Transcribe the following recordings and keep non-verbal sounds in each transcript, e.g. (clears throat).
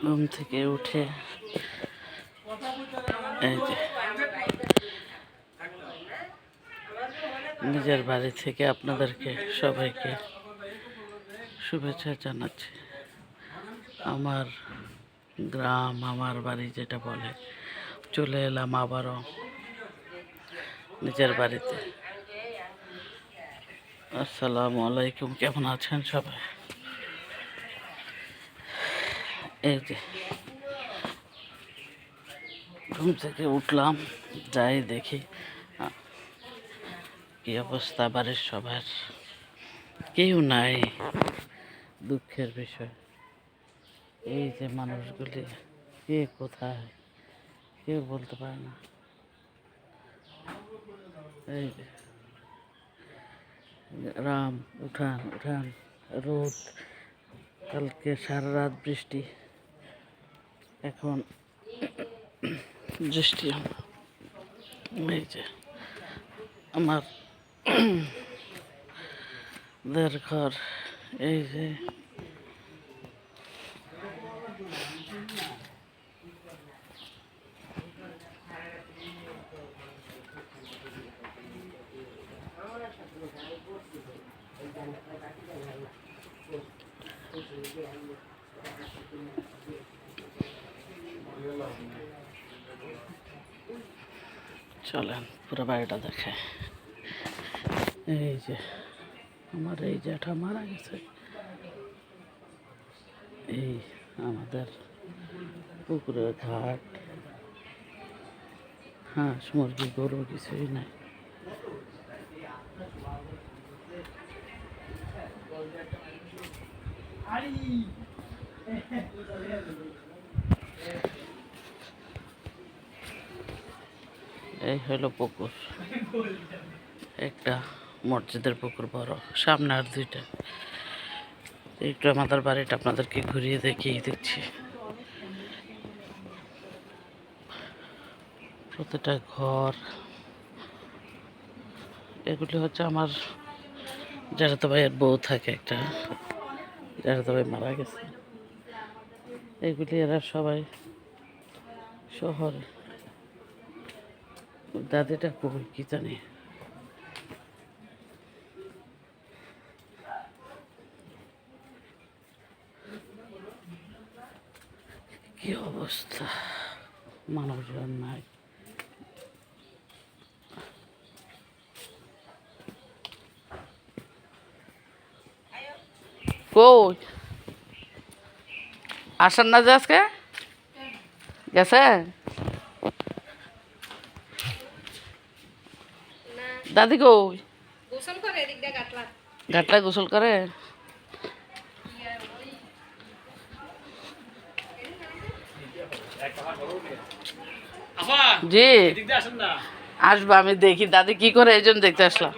ঘুম থেকে উঠে নিজের বাড়ি থেকে আপনাদেরকে সবাইকে শুভেচ্ছা জানাচ্ছি। আমার গ্রাম, আমার বাড়ি যেটা বলে, চলে এলাম আবারও নিজের বাড়িতে। আসসালামু আলাইকুম, কেমন আছেন সবাই? এই যে। ঘুম থেকে উঠলাম, যাই দেখি কি অবস্থা বাড়ির সবার? কেউ নাই, দুঃখের বিষয়। এই যে মানুষগুলি, কে কোথায়? কেউ বলতে পারে না। এই যে, রাম, উঠান উঠান, রোদ, কালকে সারা রাত বৃষ্টি। এখন বৃষ্টি এই যে আমার (clears throat) ঘর এই যে চলেন পুরো বাড়িটা দেখে এই যে আমার এই জ্যাঠা মারা গেছে এই আমাদের পুকুরের ঘাট হাঁস মুরগি গরু কিছুই নাই এই হলো পুকুর। একটা মসজিদের পুকুর বড়, সামনে আর দুইটা। একটু আমাদের বাড়িটা আপনাদেরকে ঘুরিয়ে দেখিয়ে দিচ্ছি। প্রতিটা ঘর। এগুলি হচ্ছে আমার তো ভাইয়ের বউ থাকে একটা। তো ভাই মারা গেছে। এগুলি এরা সবাই শহরে। দাদিটা কই কি জানি। কি অবস্থা? মানুষজন নাই। আসার না যে আজকে? গেছে দাদি কই গোসল করে এদিক দিয়ে গাটলা। ঘাটলায় গোসল করে? জি। এদিক দিয়ে আসেন না। আসব আমি দেখি। দাদি কি করে এই জন্য দেখতে আসলাম।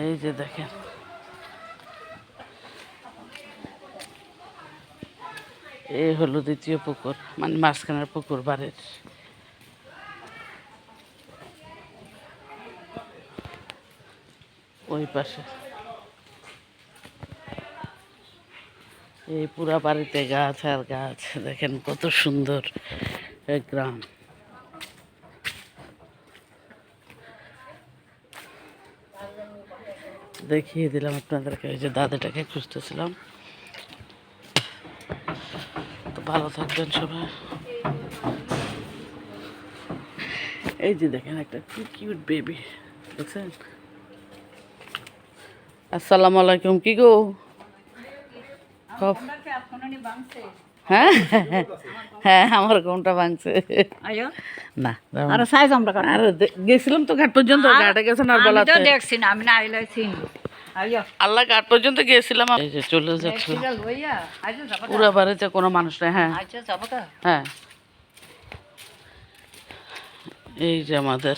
এই যে দেখেন। এই হলো দ্বিতীয় পুকুর মানে মাঝখানের পুকুর বাড়ির। ওই পাশে। এই পুরা বাড়িতে গাছ আর গাছ, দেখেন কত সুন্দর গ্রাম। দেখিয়ে দিলাম আপনাদেরকে, ওই যে দাদাটাকে খুঁজতেছিলাম। ভালো থাকবেন সবাই। এই যে দেখেন একটা কি কিউট বেবি দেখছেন? আসসালামু আলাইকুম কি গো? হ্যাঁ? হ্যাঁ আমার ঘুমটা ভাঙছে। আয়ো? না। আর সাইজ আমরা আর গেছিলাম তো ঘাট পর্যন্ত ঘাটে গেছেন আর আমি দেখছি না আমি না আইলে চিনি। আয়ো আল্লাহ ঘাট পর্যন্ত গিয়েছিলাম এই যে চলে যাব পুরা বাড়িতে কোনো মানুষ নেই হ্যাঁ। হ্যাঁ। এই যে আমাদের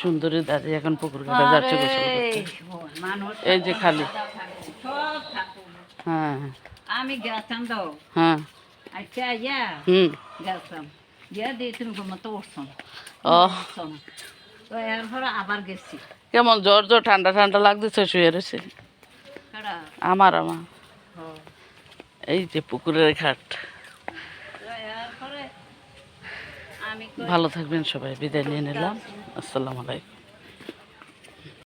সুন্দরী দাদি এখন পুকুর ঘাটে যাচ্ছে এই যে খালি। হ্যাঁ আমি গেছাম তো। হ্যাঁ। আচ্ছা ইয়া হুম। গেছাম। ইয়া দিয়ে তুমি ঘুমো তো উঠছো ও আবার গেছি। কেমন জ্বর জ্বর ঠান্ডা ঠান্ডা লাগতেছে শুয়ে রয়েছে। আমার আমার এই যে পুকুরের ঘাট। ভালো থাকবেন সবাই বিদায় নিয়ে নিলাম। আসসালামু আলাইকুম।